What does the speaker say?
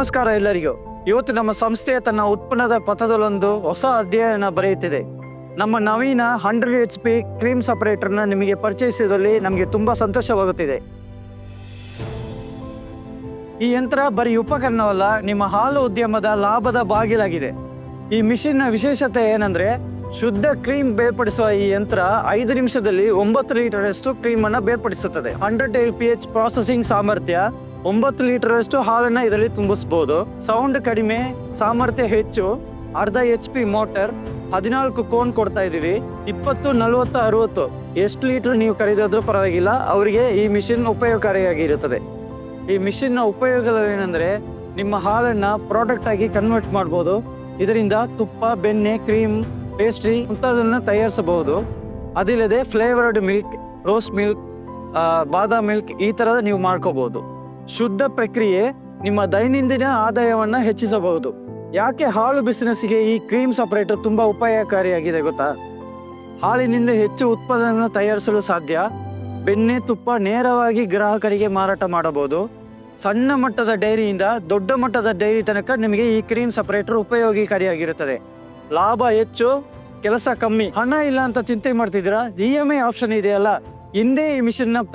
ನಮಸ್ಕಾರ ಎಲ್ಲರಿಗೂ. ಇವತ್ತು ನಮ್ಮ ಸಂಸ್ಥೆ ತನ್ನ ಉತ್ಪನ್ನದ ಪಥದಲ್ಲೊಂದು ಹೊಸ ಅಧ್ಯಯನ ಬರೆಯುತ್ತಿದೆ. ನಮ್ಮ ನವೀನ ಹಂಡ್ರೆಡ್ ಎಚ್ ಪಿ ಕ್ರೀಮ್ ಸಪರೇಟರ್ನ ನಿಮಗೆ ಪರಿಚಯಿಸಿದಲ್ಲಿ ನಮಗೆ ತುಂಬ ಸಂತೋಷವಾಗುತ್ತಿದೆ. ಈ ಯಂತ್ರ ಬರೀ ಉಪಕರಣವಲ್ಲ, ನಿಮ್ಮ ಹಾಲು ಉದ್ಯಮದ ಲಾಭದ ಬಾಗಿಲಾಗಿದೆ. ಈ ಮಿಷಿನ್ನ ವಿಶೇಷತೆ ಏನಂದ್ರೆ, ಶುದ್ಧ ಕ್ರೀಮ್ ಬೇರ್ಪಡಿಸುವ ಈ ಯಂತ್ರ ಐದು ನಿಮಿಷದಲ್ಲಿ ಒಂಬತ್ತು ಲೀಟರಷ್ಟು ಕ್ರೀಮ್ ಅನ್ನು ಬೇರ್ಪಡಿಸುತ್ತದೆ. Hundred L P H processing ಸಾಮರ್ಥ್ಯ ಒಂಬತ್ತು ಲೀಟರಷ್ಟು ಹಾಲನ್ನ ಇದರಲ್ಲಿ ತುಂಬಿಸಬಹುದು ಸೌಂಡ್ ಕಡಿಮೆ, ಸಾಮರ್ಥ್ಯ ಹೆಚ್ಚು. ಅರ್ಧ ಎಚ್ ಪಿ ಮೋಟರ್, ಹದಿನಾಲ್ಕು ಕೋನ್ ಕೊಡ್ತಾ ಇದೀವಿ ಇಪ್ಪತ್ತು, ನಲವತ್ತು, ಅರವತ್ತು. ಎಷ್ಟು ಲೀಟರ್ ನೀವು ಖರೀದಿದ್ರೂ ಪರವಾಗಿಲ್ಲ. ಅವರಿಗೆ ಈ ಮಿಷಿನ್ ಉಪಯೋಗಕಾರಿಯಾಗಿರುತ್ತದೆ. ಈ ಮಿಷಿನ್ನ ಉಪಯೋಗವೇನೆಂದರೆ ನಿಮ್ಮ ಹಾಲನ್ನ ಪ್ರಾಡಕ್ಟ್ ಆಗಿ ಕನ್ವರ್ಟ್ ಮಾಡ್ಬೋದು. ಇದರಿಂದ ತುಪ್ಪ, ಬೆಣ್ಣೆ, ಕ್ರೀಮ್, ಪೇಸ್ಟ್ರಿ ಮುಂತಾದನ್ನ ತಯಾರಿಸಬಹುದು. ಅದಿಲ್ಲದೆ ಫ್ಲೇವರ್ಡ್ ಮಿಲ್ಕ್ ರೋಸ್ ಮಿಲ್ಕ್ ಬಾದಾಮ್ ಮಿಲ್ಕ್ ಈ ಥರದ ನೀವು ಮಾಡ್ಕೋಬಹುದು ಶುದ್ಧ ಪ್ರಕ್ರಿಯೆ ನಿಮ್ಮ ದೈನಂದಿನ ಆದಾಯವನ್ನ ಹೆಚ್ಚಿಸಬಹುದು. ಯಾಕೆ ಹಾಲು ಬಿಸಿನೆಸ್ಗೆ ಈ ಕ್ರೀಮ್ ಸಪರೇಟರ್ ತುಂಬಾ ಉಪಾಯಕಾರಿಯಾಗಿದೆ ಗೊತ್ತಾ? ಹಾಲಿನಿಂದ ಹೆಚ್ಚು ಉತ್ಪಾದನೆ ತಯಾರಿಸಲು ಸಾಧ್ಯ. ಬೆಣ್ಣೆ, ತುಪ್ಪ ನೇರವಾಗಿ ಗ್ರಾಹಕರಿಗೆ ಮಾರಾಟ ಮಾಡಬಹುದು. ಸಣ್ಣ ಮಟ್ಟದ ಡೈರಿಯಿಂದ ದೊಡ್ಡ ಮಟ್ಟದ ಡೈರಿ ತನಕ ನಿಮಗೆ ಈ ಕ್ರೀಮ್ ಸಪರೇಟರ್ ಉಪಯೋಗಕಾರಿಯಾಗಿರುತ್ತದೆ. ಲಾಭ ಹೆಚ್ಚು, ಕೆಲಸ ಕಮ್ಮಿ. ಹಣ ಇಲ್ಲ ಅಂತ ಚಿಂತೆ ಮಾಡ್ತಿದ್ದೀರಾ? ಇ ಎಂ ಐ ಆಪ್ಷನ್ ಇದೆಯಲ್ಲ. ಹಿಂದೆ ಈ ಮಿಷನ್ನ